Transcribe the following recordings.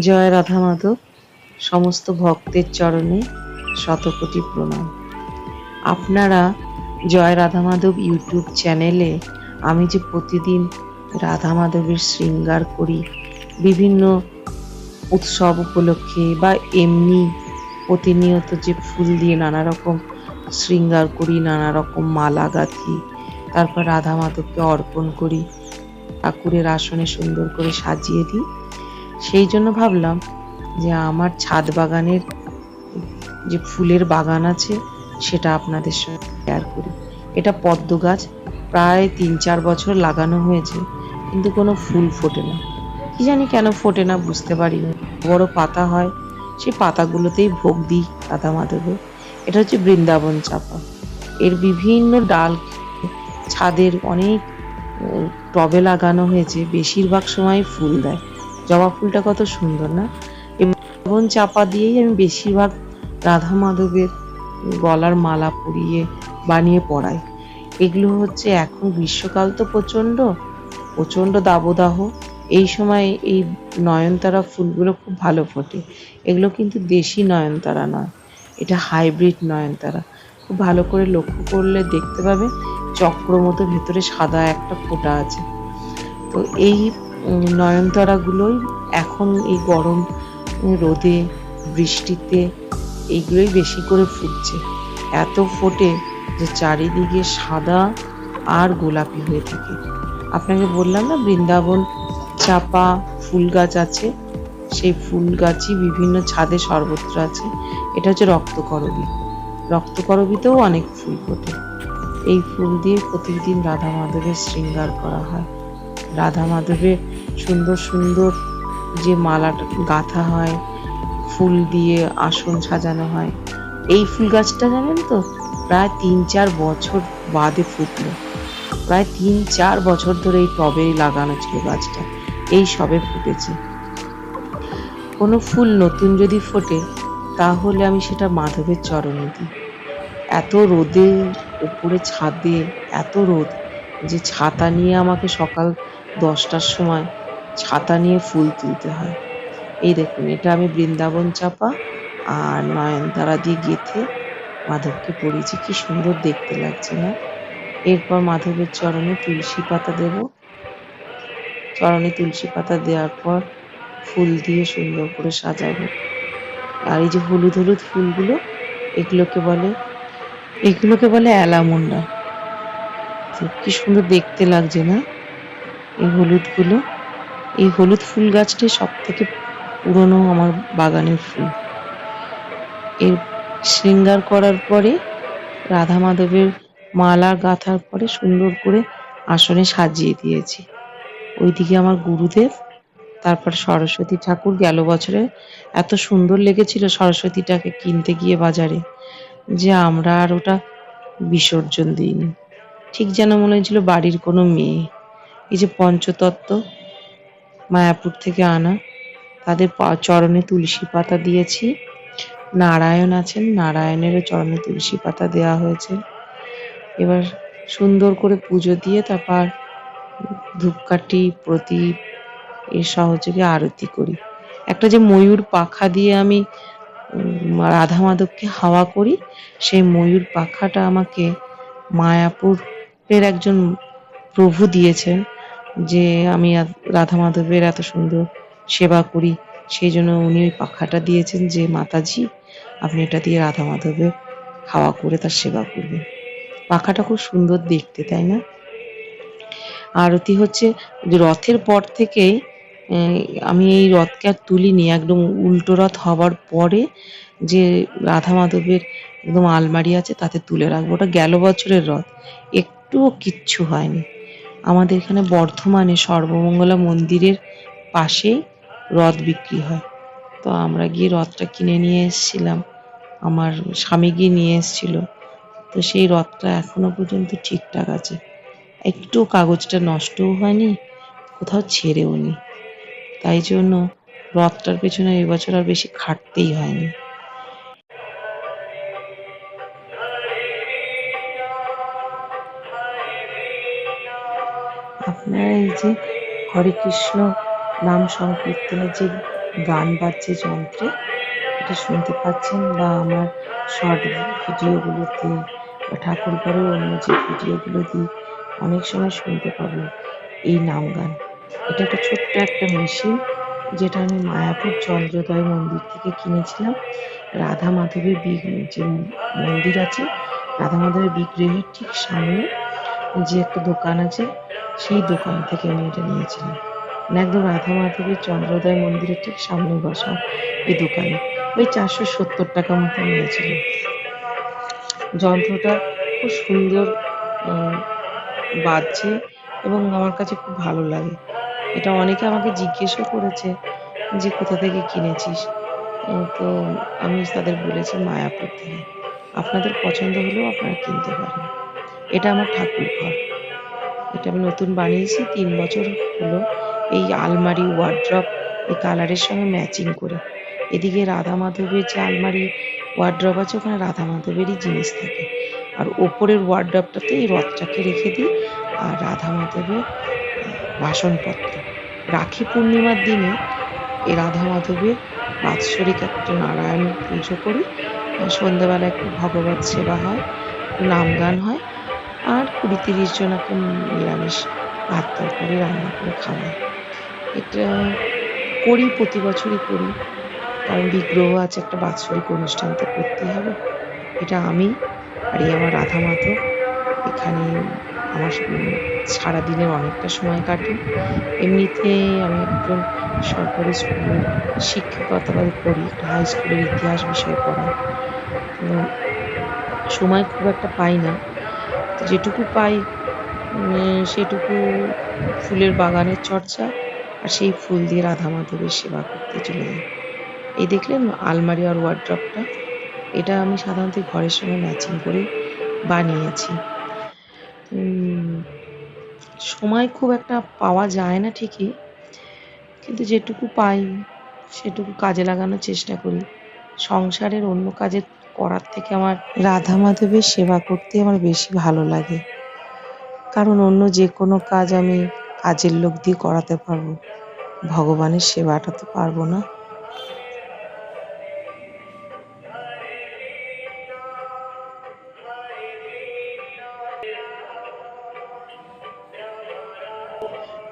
জয় রাধা মাধব, সমস্ত ভক্তের চরণে শতকোটি প্রণাম। আপনারা জয় রাধা মাধব ইউটিউব চ্যানেলে আমি যে প্রতিদিন রাধা মাধবের শৃঙ্গার করি, বিভিন্ন উৎসব উপলক্ষে বা এমনি প্রতিনিয়ত যে ফুল দিয়ে নানা রকম শৃঙ্গার করি নানা রকম মালা গাঁথি, তারপর রাধা মাধবকে অর্পণ করি, ঠাকুরের আসনে সুন্দর করে সাজিয়ে দিই। সেই জন্য ভাবলাম যে আমার ছাদ বাগানের যে ফুলের বাগান আছে, সেটা আপনাদের সঙ্গে শেয়ার করি। এটা পদ্ম গাছ, প্রায় তিন চার বছর লাগানো হয়েছে, কিন্তু কোনো ফুল ফোটে না। কি জানি কেন ফোটে না, বুঝতে পারি না। বড় পাতা হয়, সেই পাতাগুলোতেই ভোগ দিই রাধা মাধবের এটা হচ্ছে বৃন্দাবন চাপা। এর বিভিন্ন ডাল ছাদের অনেক টবে লাগানো হয়েছে, বেশিরভাগ সময় ফুল দেয়। জবা ফুলটা কত সুন্দর, না? এবং চাপা দিয়েই আমি বেশিরভাগ রাধা মাধবের গলার মালা পরিয়ে বানিয়ে পরাই এগুলো হচ্ছে এখন গ্রীষ্মকাল তো প্রচণ্ড প্রচণ্ড দাবদাহ। এই সময় এই নয়নতারা ফুলগুলো খুব ভালো ফোটে। এগুলো কিন্তু দেশি নয়নতারা নয়, এটা হাইব্রিড নয়নতারা। খুব ভালো করে লক্ষ্য করলে দেখতে পাবে, চক্র মতো ভেতরে সাদা একটা ফোঁটা আছে। তো এই নয়নতারাগুলোই এখন এই গরম রোদে, বৃষ্টিতে এইগুলোই বেশি করে ফুটছে। এত ফোটে যে চারিদিকে সাদা আর গোলাপি হয়ে থাকে। আপনাকে বললাম না, বৃন্দাবন চাপা ফুল গাছ আছে। সেই ফুল গাছই বিভিন্ন ছাদে সর্বত্র আছে। এটা হচ্ছে রক্তকরবী। রক্তকরবীতেও অনেক ফুল ফোটে। এই ফুল দিয়ে প্রতিদিন রাধা মাধবের শৃঙ্গার করা হয়। রাধা মাধবের সুন্দর সুন্দর যে মালাটা গাঁথা হয়, ফুল দিয়ে আসন সাজানো হয়। এই ফুল গাছটা জানেন তো, প্রায় তিন চার বছর বাদে ফুটলো। প্রায় তিন চার বছর ধরে এই টবেই লাগানো ছিল গাছটা। এই সবে ফুটেছে। কোনো ফুল নতুন যদি ফোটে, তাহলে আমি সেটা মাধবের চরণে দিই। এত রোদে উপরে ছাদে, এত রোদ যে ছাতা নিয়ে আমাকে সকাল দশটার সময় ছাতা নিয়ে ফুল তুলতে হয়। এই দেখুন, এটা আমি বৃন্দাবন চাপা আর নয়নতারা দিয়ে গেথে মাধবকে পরিয়েছি। কি সুন্দর দেখতে লাগছে না? এরপর মাধবের চরণে তুলসী পাতা দেব। চরণে তুলসী পাতা দেওয়ার পর ফুল দিয়ে সুন্দর করে সাজাবো। আর এই যে হলুদ হলুদ ফুলগুলো, এগুলোকে বলে এগুলোকে বলে অ্যালামুন্ডা। কি সুন্দর দেখতে লাগছে না? এই হলুদগুলো। এই হলুদ ফুল গাছটি সব থেকে পুরনো আমার বাগানের ফুল। এর শৃঙ্গার করার পরে, রাধা মাধবের মালা গাঁথার পরে সুন্দর করে আসনে সাজিয়ে দিয়েছি। ওইদিকে আমার গুরুদেব, তারপর সরস্বতী ঠাকুর গেল বছরে। এত সুন্দর লেগেছিল সরস্বতীটাকে কিনতে গিয়ে বাজারে যে আমরা আর ওটা বিসর্জন দিইনি। ঠিক যেন মনে হয়েছিল বাড়ির কোনো মেয়ে। এই যে পঞ্চতত্ত্ব মায়াপুর থেকে আনা, তাদের চরণে তুলসী পাতা দিয়েছি। নারায়ণ আছেন, নারায়ণেরও চরণে তুলসী পাতা দেওয়া হয়েছে। এবার সুন্দর করে পুজো দিয়ে তারপর ধূপকাঠি, প্রদীপ, এর সহযোগে আরতি করি। একটা যে ময়ূর পাখা দিয়ে আমি রাধা মাধবকে হাওয়া করি, সেই ময়ূর পাখাটা আমাকে মায়াপুরের একজন প্রভু দিয়েছেন। যে আমি রাধা মাধবের এত সুন্দর সেবা করি, সেই জন্য উনি ওই পাখাটা দিয়েছেন যে, মাতাজি, আপনি এটা দিয়ে রাধা মাধবের হাওয়া করে তার সেবা করবেন। পাখাটা খুব সুন্দর দেখতে, তাই না? আরতি হচ্ছে রথের পর থেকেই আমি এই রথকে আর তুলিনি, একদম উল্টো রথ হবার পরে যে রাধা মাধবের একদম আলমারি আছে, তাতে তুলে রাখব। ওটা গেল বছরের রথ, একটুও কিচ্ছু হয়নি। আমাদের এখানে বর্ধমানে সর্বমঙ্গলা মন্দিরের পাশেই রথ বিক্রি হয়। তো আমরা গিয়ে রথটা কিনে নিয়ে এসেছিলাম। আমার স্বামী গিয়ে নিয়ে এসেছিল। তো সেই রথটা এখনও পর্যন্ত ঠিকঠাক আছে। একটু কাগজটা নষ্টও হয়নি, কোথাও ছেড়েও নি তাই জন্য রথটার পেছনে এবছর আর বেশি খাটতেই হয়নি। এই যে হরে কৃষ্ণ নাম সংকীর্তনের যে গান বাজছে যন্ত্রে, এটা শুনতে পাচ্ছেন বা আমার শর্ট ভিডিওগুলোতে বা ঠাকুর ঘরের অন্য যে ভিডিওগুলো দিই অনেক সময় শুনতে পাবেন এই নাম গান। এটা একটা ছোট্ট একটা মেশিন যেটা আমি মায়াপুর চন্দ্রোদয় মন্দির থেকে কিনেছিলাম। রাধা মাধবের যে মন্দির আছে, রাধা মাধবের বিগ্রহের ঠিক সামনে যে একটা দোকান আছে সেই দোকান থেকে আমি এটা নিয়েছিলাম মানে একদম রাধা মাধবের চন্দ্রোদয় মন্দিরের ঠিক সামনে বসা এই দোকানে। ওই চারশো সত্তর টাকা মতো নিয়েছিল যন্ত্রটা খুব সুন্দর বাজছে এবং আমার কাছে খুব ভালো লাগে। এটা অনেকে আমাকে জিজ্ঞেসও করেছে যে, কোথা থেকে কিনেছিস? তো আমি তাদের বলেছি মায়াপুর থেকে। আপনাদের পছন্দ হলেও আপনারা কিনতে পারেন। এটা আমার ঠাকুর ঘর এটা আমি নতুন বানিয়েছি, তিন বছর হলো এই আলমারি ওয়ার্ড্রপ এই কালারের সঙ্গে ম্যাচিং করে। এদিকে রাধা মাধবের যে আলমারি ওয়ার্ড্রপ আছে, ওখানে রাধা মাধবেরই জিনিস থাকে। আর ওপরের ওয়ার্ড্রপটাতে এই রথটাকে রেখে দিই, আর রাধা মাধবের বাসনপত্র। রাখি পূর্ণিমার দিনে এই রাধা মাধবের বাৎসরিক একটা নারায়ণ পুজো করি। সন্ধ্যাবেলা একটু ভগবত সেবা হয় নাম গান হয় আর কুড়ি তিরিশ জন এখন নিরামিষ ভাত তরকারি রান্না করে খাওয়াই এটা করি, প্রতি বছরই করি। কারণ বিগ্রহ আছে, একটা বাৎসরিক অনুষ্ঠান তো করতেই হবে। এটা আমি আর এই আমার রাধা মাধব এখানে আমার সারাদিনের অনেকটা সময় কাটে। এমনিতে আমি একজন সরকারি স্কুলের শিক্ষকতা করি হাই স্কুলের ইতিহাস বিষয়ে পড়াই সময় খুব একটা পাই না। যেটুকু পাই সেটুকু ফুলের বাগানের চর্চা আর সেই ফুল দিয়ে রাধা মাধবের সেবা করতে চলে যাই। এই দেখলেন আলমারি আর ওয়ার্ড্রপটা এটা আমি সাধারণত ঘরের সঙ্গে ম্যাচিং করে বানিয়েছি। সময় খুব একটা পাওয়া যায় না ঠিকই, কিন্তু যেটুকু পাই, সেটুকু কাজে লাগানোর চেষ্টা করি। সংসারের অন্য কাজে করার থেকে আমার রাধা মাধবের সেবা করতে আমার বেশি ভালো লাগে। কারণ অন্য যে কোনো কাজ আমি কাজের লোক দিয়ে করাতে পারব। ভগবানের সেবাটা তো পারব না।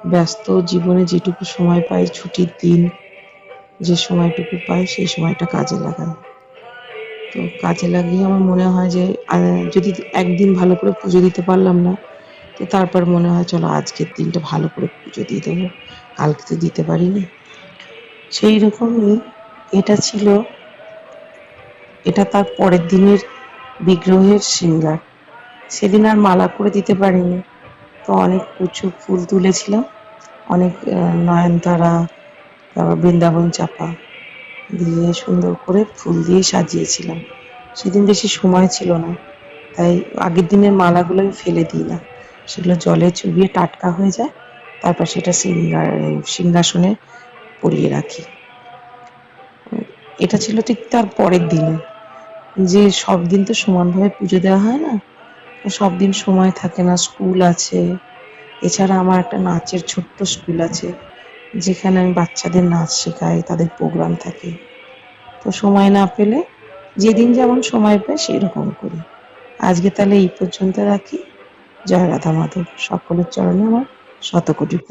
ব্যস্ত জীবনে যেটুকু সময় পাই, ছুটির দিন যে সময়টুকু পাই, সেই সময়টা কাজে লাগাই। তো কাজে লাগিয়ে আমার মনে হয় যে যদি একদিন ভালো করে পুজো দিতে পারলাম না, তো তারপর মনে হয় চলো আজকের দিনটা ভালো করে পুজো দিয়ে দেবো। কালকে তো দিতে পারিনি। সেই রকমই এটা ছিল, এটা তার পরের দিনের বিগ্রহের সিঙ্গার। সেদিন আর মালা করে দিতে পারিনি। তো অনেক কুচো ফুল তুলেছিলাম, অনেক নয়নতারা, তারপর বৃন্দাবন চাপা। দিয়ে সুন্দর করে ফুল দিয়ে সাজিয়েছিলাম। সেদিন বেশি সময় ছিল না, তাই আগের দিনের মালাগুলো আমি ফেলে দিই না। সেগুলো জলে চুবিয়ে টাটকা হয়ে যায়, তারপর সেটা সিঙ্গার, সিংহাসনে পরিয়ে রাখি। এটা ছিল ঠিক তার পরের দিনে যে সব দিন তো সমানভাবে পুজো দেওয়া হয় না, সব দিন সময় থাকে না, স্কুল আছে। এছাড়া আমার একটা নাচের ছোট্ট স্কুল আছে। যেখানে আমি বাচ্চাদের নাচ শেখাই, তাদের প্রোগ্রাম থাকে। তো সময় না পেলে, যেদিন যেমন সময় পাই সেই রকম করি। আজকে তাহলে এই পর্যন্ত রাখি। জয় রাধা মাধব সকলের চরণে আমার শতকোটি।